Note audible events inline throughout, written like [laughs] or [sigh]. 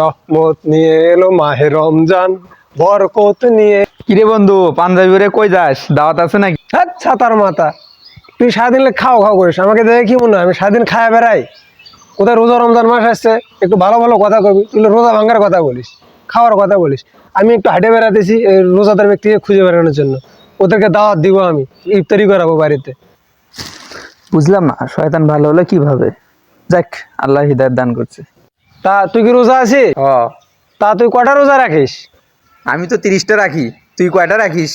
রহমত নিয়ে এলো মাহে রমজান বরকত নিয়ে। কিরে বন্ধু পাঞ্জাবি পরে কই যাস? দাওয়াত আছে নাকি? হ্যাঁ ছাতার মাথা। তুই সারাদিন খাও খাও করিস আমাকে দেখে কি মনে হয়? আমি সারাদিন খায় বেড়াই। কোথায় রোজা রমজান মাস আসছে? একটু ভালো ভালো কথা কবি। তুই রোজা ভাঙার কথা বলিস খাওয়ার কথা বলিস। আমি একটু হাটে বেড়াতেছি রোজাদার ব্যক্তিকে খুঁজে বেড়ানোর জন্য। ওদেরকে দাওয়াত দিব আমি ইফতারি করাবো বাড়িতে। বুঝলাম না শয়তান ভালো হলে কীভাবে? যাক আল্লাহ হৃদায়ত দান করছে। তা তুই কি রোজা আছিস? ও তা তুই কটা রোজা রাখিস? আমি তো তিরিশটা রাখি। তুই কয়টা রাখিস?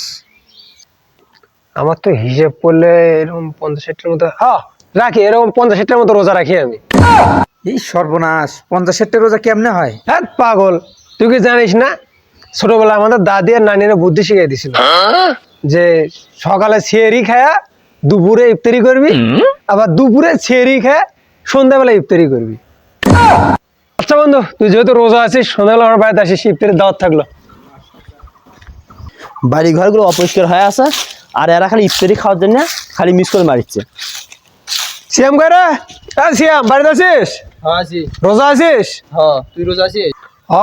আমার তো হিসেব করলে এরকম পঞ্চাশ মতো হ্যাঁ রাখি এরকম পঞ্চাশ ষাটের মতো রোজা রাখি আমি। এই সর্বনাশ পঞ্চাশ ষাটটা রোজা কেমনে হয়? হ্যাঁ পাগল। তুই কি জানিস না? ছোটবেলা আমাদের দাদি আর নানিরা বুদ্ধি শিখিয়ে দিছিল। যে সকালে ছেড়ি খায়া দুপুরে ইফতারি করবি আবার দুপুরে ছেড়ি খায়া সন্ধ্যাবেলা ইফতারি করবি। আচ্ছা বন্ধু তুই যেহেতু রোজা আছিস সন্ধ্যাবেলা আমার বাড়িতে আসিস ইফতারির দাওয়াত থাকল। বাড়ি ঘরগুলো অপরিষ্কার হয়ে আছে আর এরা খালি ইফতারি খাওয়ার জন্য খালি মিস করে মারিচ্ছে। সিয়াম করে হ্যাঁ সিয়াম বাড়িতে আছিস? হ্যাঁ আছি। রোজা আছিস? হ্যাঁ তুই রোজা আছিস? হ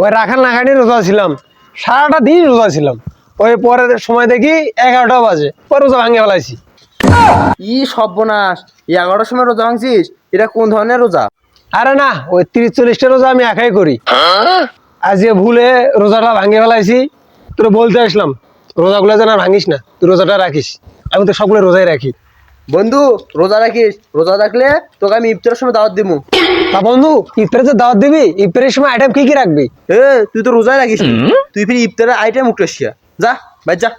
ওই রাখান লাখানি রোজা ছিলাম। সারাটা দিন রোজা ছিলাম। ওই পরের সময় দেখি এগারোটা বাজে পরে রোজা ভাঙে ফেলাইছি। ই সর্বনাশ এগারোটার সময় রোজা ভাঙছিস? এটা কোন ধরনের রোজা? আরে না ওই তিরিশ চল্লিশটা রোজা আমি একাই করি। আজকে ভুলে রোজাটা ভাঙে ফেলাইছি তোর বলতে আসলাম রোজাগুলো যেন ভাঙিস না তুই রোজাটা রাখিস। আমি তো সবগুলো রোজাই রাখি। বন্ধু রোজা রাখিস রোজা রাখলে তোকে আমি ইফতারের সময় দাওয়াত দিব তা বন্ধু ইফতারে তো দাওয়াত দিবি ইফতারের সময় আইটেম কি কি রাখবি? এ তুই তো রোজাই রাখিস। তুই ফির ইফতারের আইটেম উঠে যা বাই যা।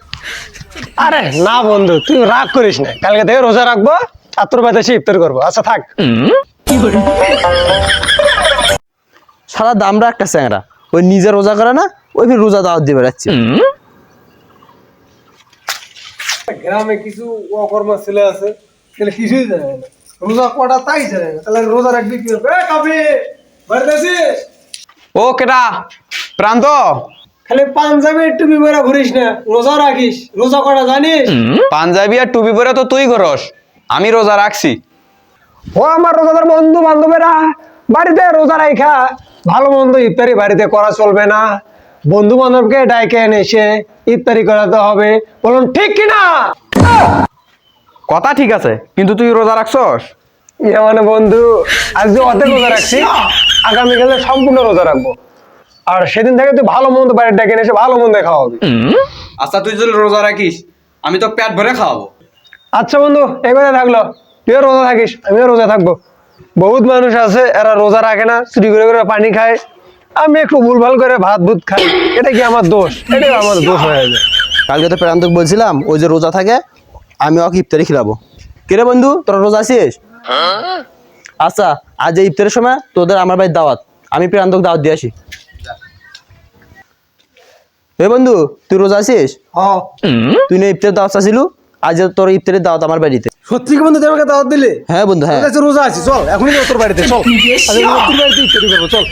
আরে না বন্ধু তুই রাগ করিস না। কালকে থেকে রোজা রাখব আর তোর বাড়িতে এসে ইফতার করব। আচ্ছা থাক। সারা দামরা একটা স্যাংরা ওই নিজে রোজা করে না ওই ফির রোজা দাওয়াত দিয়ে বেড়াচ্ছে। গ্রামে কিছু অকর্ম ছেলে আছে ছেলে কিছুই জানে না। রোজা কটা তাই জানে না তাহলে রোজা রাখবি কি হবে? কবে বাড়িতে ও কেটা প্রান্ত? খালি পাঞ্জাবি টুপি পরে ঘুরিস না রোজা রাখিস। রোজা কটা জানিস? পাঞ্জাবি আর টুপি পরে তো তুই করস আমি রোজা রাখছি। ও আমার রোজাদার বন্ধু বান্ধবেরা বাড়িতে রোজা রাখা ভালো মন্দ ইফতারি বাড়িতে করা চলবে না। বন্ধু বান্ধবকে ডাইকে এনে এসে ইফতারি করাতে হবে। বলুন ঠিক কিনা? কথা ঠিক আছে কিন্তু তুই রোজা রাখছস? ইয়ে মানে বন্ধু আজকে অর্ধেক রোজা রাখছি আগামীকালে সম্পূর্ণ রোজা রাখব। আর সেদিন থেকে তুই ভালো মন্দ বাড়ির ডেকে এনে এসে ভালো মন্দ খাওয়াবি। আচ্ছা তুই যদি রোজা রাখিস আমি তো পেট ভরে খাওয়াবো। আচ্ছা বন্ধু এই কথা থাকল। তুইও রোজা থাকিস আমিও রোজা থাকব। বহুত মানুষ আছে এরা রোজা রাখে না চুরি করে করে পানি খায়। আমি একটু ভুলভাল করে ভাত ভুত খাই এটা কি আমার দোষ? এটাই আমার দোষ হয়ে যায়। কালকে তো প্রান্তক বলছিলাম ওই যে রোজা থাকে আমি ওকে ইফতারি খিলাবো। কিরে বন্ধু তোরা রোজা আছিস? আচ্ছা আজ এই ইফতারের সময় তোদের আমার বাড়ির দাওয়াত আমি প্রান্তক দাওয়াত দিয়ে আসি। এ বন্ধু তুই রোজা আছিস? তুই না ইফতারের দাওয়াত চাচ্ছিল আজ তোর ইফতারের দাওয়াত আমার বাড়িতে। সত্যি কি বন্ধু তুই আমাকে দাওয়াত দিলে? হ্যাঁ বন্ধু হ্যাঁ। রোজা আছি চল এখনই তোর বাড়িতে চল। [laughs] তোর বাড়িতে ইফতারি করব চল।